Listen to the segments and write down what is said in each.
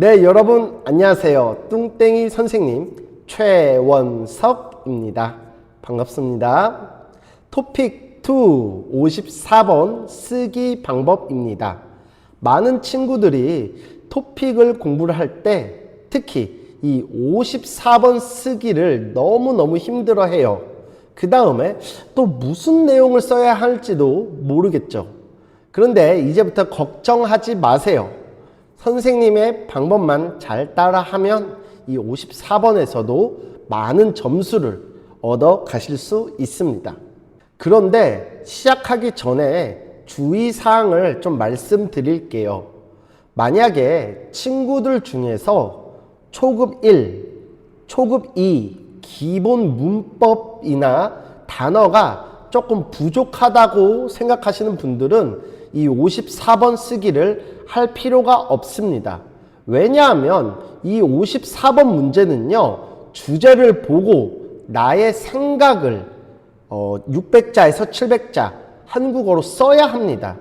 네, 여러분 안녕하세요. 뚱땡이 선생님 최원석입니다. 반갑습니다. 토픽 2 54번 쓰기 방법입니다. 많은 친구들이 토픽을 공부를 할 때 특히 이 54번 쓰기를 너무너무 힘들어 해요. 그 다음에 또 무슨 내용을 써야 할지도 모르겠죠. 그런데 이제부터 걱정하지 마세요. 선생님의 방법만 잘 따라하면 이 54번에서도 많은 점수를 얻어 가실 수 있습니다. 그런데 시작하기 전에 주의사항을 좀 말씀드릴게요. 만약에 친구들 중에서 초급 1, 초급 2, 기본 문법이나 단어가 조금 부족하다고 생각하시는 분들은 이 54번 쓰기를 할 필요가 없습니다. 왜냐하면 이 54번 문제는요, 주제를 보고 나의 생각을 어, 600자에서 700자 한국어로 써야 합니다.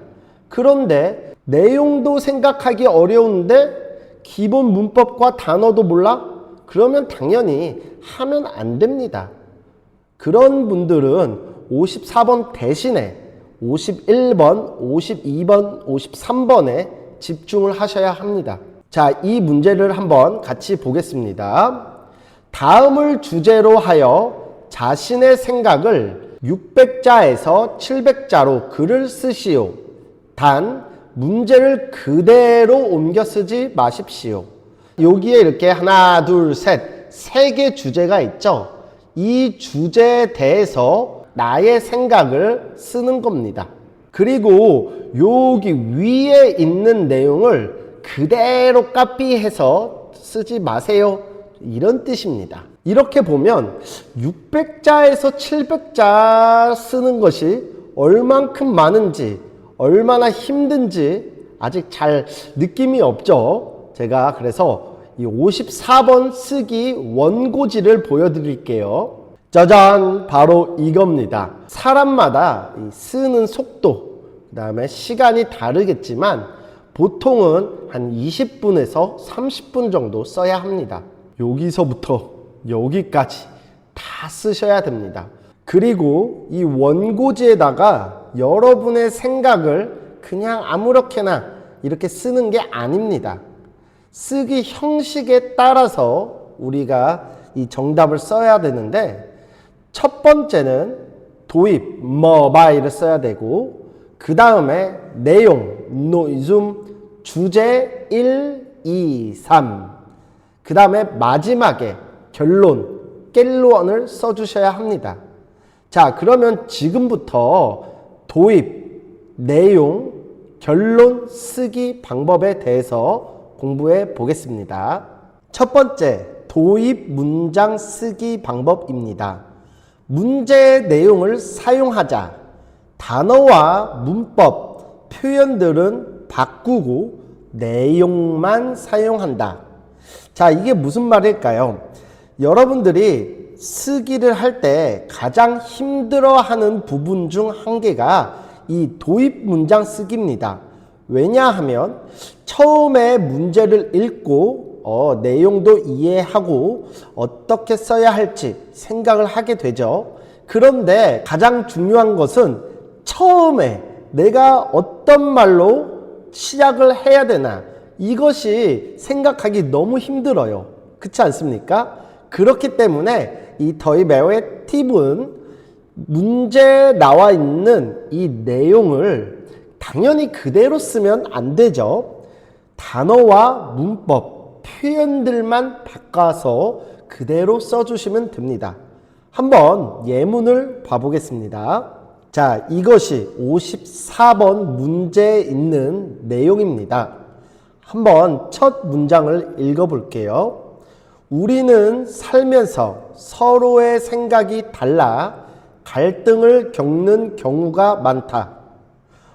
그런데 내용도 생각하기 어려운데 기본 문법과 단어도 몰라? 그러면 당연히 하면 안 됩니다. 그런 분들은 54번 대신에 51번, 52번, 53번에 집중을 하셔야 합니다. 자, 이 문제를 한번 같이 보겠습니다. 다음을 주제로 하여 자신의 생각을 600자에서 700자로 글을 쓰시오. 단, 문제를 그대로 옮겨 쓰지 마십시오. 여기에 이렇게 하나, 둘, 셋, 세 개 주제가 있죠. 이 주제에 대해서 나의 생각을 쓰는 겁니다. 그리고 여기 위에 있는 내용을 그대로 카피해서 쓰지 마세요. 이런 뜻입니다. 이렇게 보면 600자에서 700자 쓰는 것이 얼만큼 많은지, 얼마나 힘든지 아직 잘 느낌이 없죠. 제가 그래서 이 54번 쓰기 원고지를 보여드릴게요. 짜잔! 바로 이겁니다. 사람마다 이 쓰는 속도, 그 다음에 시간이 다르겠지만 보통은 한 20분에서 30분 정도 써야 합니다. 여기서부터 여기까지 다 쓰셔야 됩니다. 그리고 이 원고지에다가 여러분의 생각을 그냥 아무렇게나 이렇게 쓰는 게 아닙니다. 쓰기 형식에 따라서 우리가 이 정답을 써야 되는데 첫 번째는 도입, 뭐바이를 써야 되고 그 다음에 내용, 노이즘, 주제 1, 2, 3. 그 다음에 마지막에 결론, 깰론을 써주셔야 합니다. 자, 그러면 지금부터 도입, 내용, 결론 쓰기 방법에 대해서 공부해 보겠습니다. 첫 번째, 도입 문장 쓰기 방법입니다. 문제 내용을 사용하자. 단어와 문법, 표현들은 바꾸고 내용만 사용한다. 자, 이게 무슨 말일까요? 여러분들이 쓰기를 할 때 가장 힘들어 하는 부분 중 한 개가 이 도입 문장 쓰기입니다. 왜냐하면 처음에 문제를 읽고 어, 내용도 이해하고 어떻게 써야 할지 생각을 하게 되죠. 그런데 가장 중요한 것은 처음에 내가 어떤 말로 시작을 해야 되나 이것이 생각하기 너무 힘들어요. 그렇지 않습니까? 그렇기 때문에 이 더이베어의 팁은 문제에 나와 있는 이 내용을 당연히 그대로 쓰면 안 되죠. 단어와 문법, 표현들만 바꿔서 그대로 써주시면 됩니다. 한번 예문을 봐보겠습니다. 자, 이것이 54번 문제에 있는 내용입니다. 한번 첫 문장을 읽어볼게요. 우리는 살면서 서로의 생각이 달라 갈등을 겪는 경우가 많다.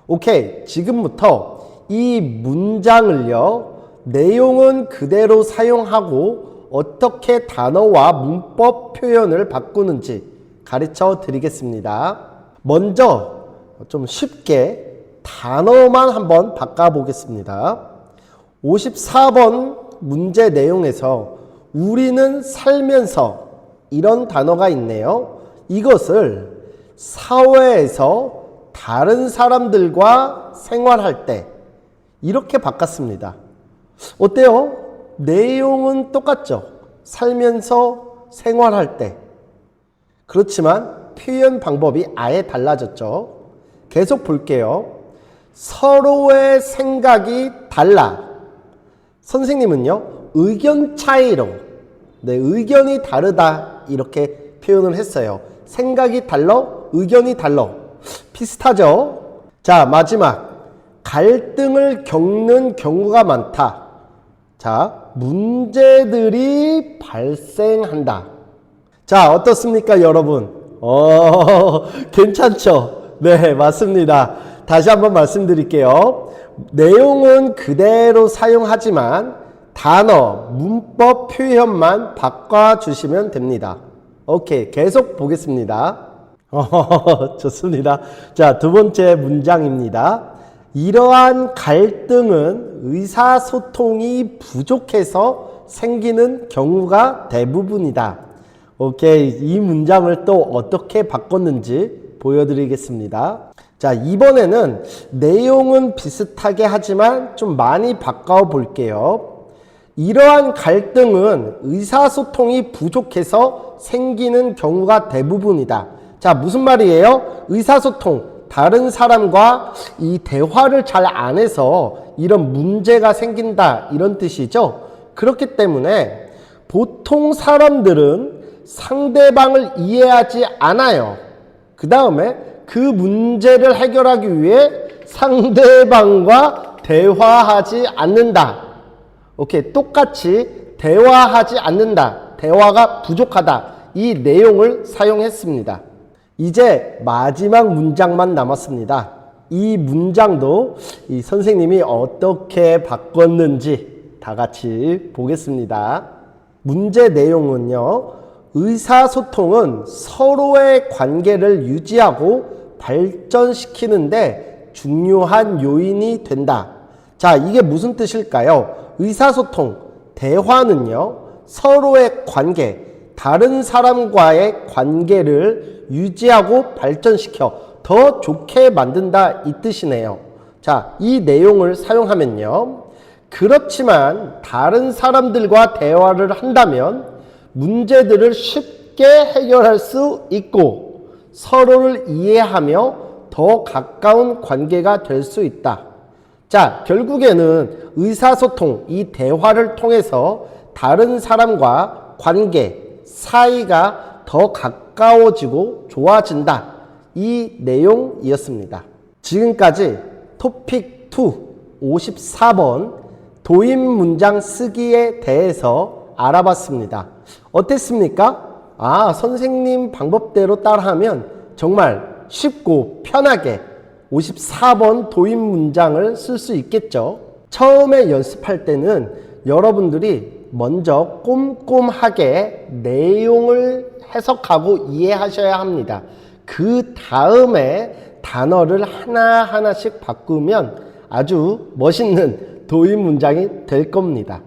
오케이. 지금부터 이 문장을요, 내용은 그대로 사용하고 어떻게 단어와 문법 표현을 바꾸는지 가르쳐 드리겠습니다. 먼저 좀 쉽게 단어만 한번 바꿔보겠습니다. 54번 문제 내용에서 우리는 살면서 이런 단어가 있네요. 이것을 사회에서 다른 사람들과 생활할 때 이렇게 바꿨습니다. 어때요? 내용은 똑같죠? 살면서 생활할 때. 그렇지만 표현 방법이 아예 달라졌죠. 계속 볼게요. 서로의 생각이 달라. 선생님은요, 의견 차이로, 네, 의견이 다르다. 이렇게 표현을 했어요. 생각이 달라, 의견이 달라. 비슷하죠? 자, 마지막. 갈등을 겪는 경우가 많다. 자, 문제들이 발생한다. 자, 어떻습니까, 여러분? 어, 괜찮죠? 네, 맞습니다. 다시 한번 말씀드릴게요. 내용은 그대로 사용하지만 단어, 문법 표현만 바꿔주시면 됩니다. 오케이, 계속 보겠습니다. 어, 좋습니다. 자, 두 번째 문장입니다. 이러한 갈등은 의사소통이 부족해서 생기는 경우가 대부분이다. 오케이. 이 문장을 또 어떻게 바꿨는지 보여드리겠습니다. 자, 이번에는 내용은 비슷하게 하지만 좀 많이 바꿔 볼게요. 이러한 갈등은 의사소통이 부족해서 생기는 경우가 대부분이다. 자, 무슨 말이에요? 의사소통. 다른 사람과 이 대화를 잘 안 해서 이런 문제가 생긴다. 이런 뜻이죠. 그렇기 때문에 보통 사람들은 상대방을 이해하지 않아요. 그 다음에 그 문제를 해결하기 위해 상대방과 대화하지 않는다. 오케이. 똑같이 대화하지 않는다. 대화가 부족하다. 이 내용을 사용했습니다. 이제 마지막 문장만 남았습니다. 이 문장도 이 선생님이 어떻게 바꿨는지 다 같이 보겠습니다. 문제 내용은요. 의사소통은 서로의 관계를 유지하고 발전시키는데 중요한 요인이 된다. 자, 이게 무슨 뜻일까요? 의사소통, 대화는요, 서로의 관계, 다른 사람과의 관계를 유지하고 발전시켜 더 좋게 만든다 이 뜻이네요. 자, 이 내용을 사용하면요. 그렇지만 다른 사람들과 대화를 한다면 문제들을 쉽게 해결할 수 있고 서로를 이해하며 더 가까운 관계가 될 수 있다. 자, 결국에는 의사소통, 이 대화를 통해서 다른 사람과 관계, 사이가 더 가까워지고 좋아진다. 이 내용이었습니다. 지금까지 토픽 2 54번 도입 문장 쓰기에 대해서 알아봤습니다. 어땠습니까? 아, 선생님 방법대로 따라하면 정말 쉽고 편하게 54번 도입 문장을 쓸 수 있겠죠. 처음에 연습할 때는 여러분들이 먼저 꼼꼼하게 내용을 해석하고 이해하셔야 합니다. 그 다음에 단어를 하나하나씩 바꾸면 아주 멋있는 도입 문장이 될 겁니다.